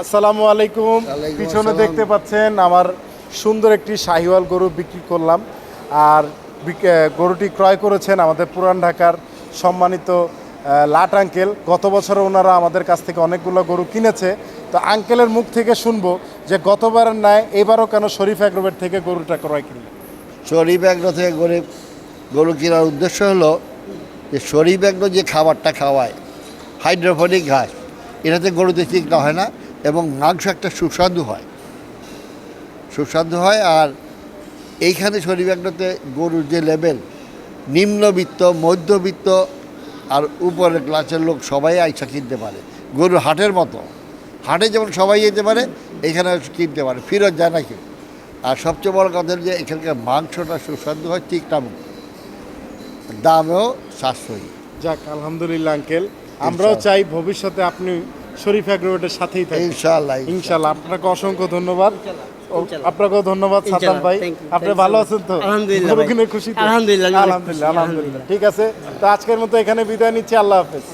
আসসালামু আলাইকুম। পিছনে দেখতে পাচ্ছেন আমার সুন্দর একটি শাহিওয়াল গরু বিক্রি করলাম। আর গরুটি ক্রয় করেছেন আমাদের পুরান ঢাকার সম্মানিত লাট আঙ্কেল। গত বছর ওনারা আমাদের কাছ থেকে অনেকগুলো গরু কিনেছে। তো আঙ্কেলের মুখ থেকে শুনব যে গতবারের ন্যায় এবারও কেন শরীফ অ্যাগ্রোভেট থেকে গরুটা ক্রয় কিনলেন শরীফ এগ্রো থেকে গরিব গরু কেনার উদ্দেশ্য হলো যে শরীফ এগ্রো যে খাবারটা খাওয়ায় হাইড্রোফোনিক ঘাস এটাতে গরুতে ঠিক না হয় না। এবং মাংস একটা সুস্বাদু হয়। সুস্বাদু হয় আর এইখানে শরীফ এগ্রোতে গরুর যে লেভেল নিম্নবিত্ত মধ্যবিত্ত আর উপরের ক্লাসের লোক সবাই আইসা কিনতে পারে। গরু হাটের মতো। হাটে যেমন সবাই যেতে পারে এখানে কিনতে পারে। ফিরত যায় না কেউ আর সবচেয়ে বড় কথা যে এখানকার মাংসটা সুস্বাদু হয় চিকটা দামেও সাশ্রয়ী। যাক আলহামদুলিল্লাহ আঙ্কেল। আমরাও চাই ভবিষ্যতে আপনি শরীফ অ্যাগ্রোভেটের সাথেই থাকবে। ইনশাআল্লাহ ইনশাল্লাহ আপনাকে অসংখ্য ধন্যবাদ। আপনাকেও ধন্যবাদ সাদ্দাম ভাই। আপনি ভালো আছেন তো? আলহামদুলিল্লাহ খুশি তো? আলহামদুলিল্লাহ, আলহামদুলিল্লাহ আলহামদুলিল্লাহ। ঠিক আছে। তো আজকের মতো এখানে বিদায় নিচ্ছি আল্লাহ হাফেজ।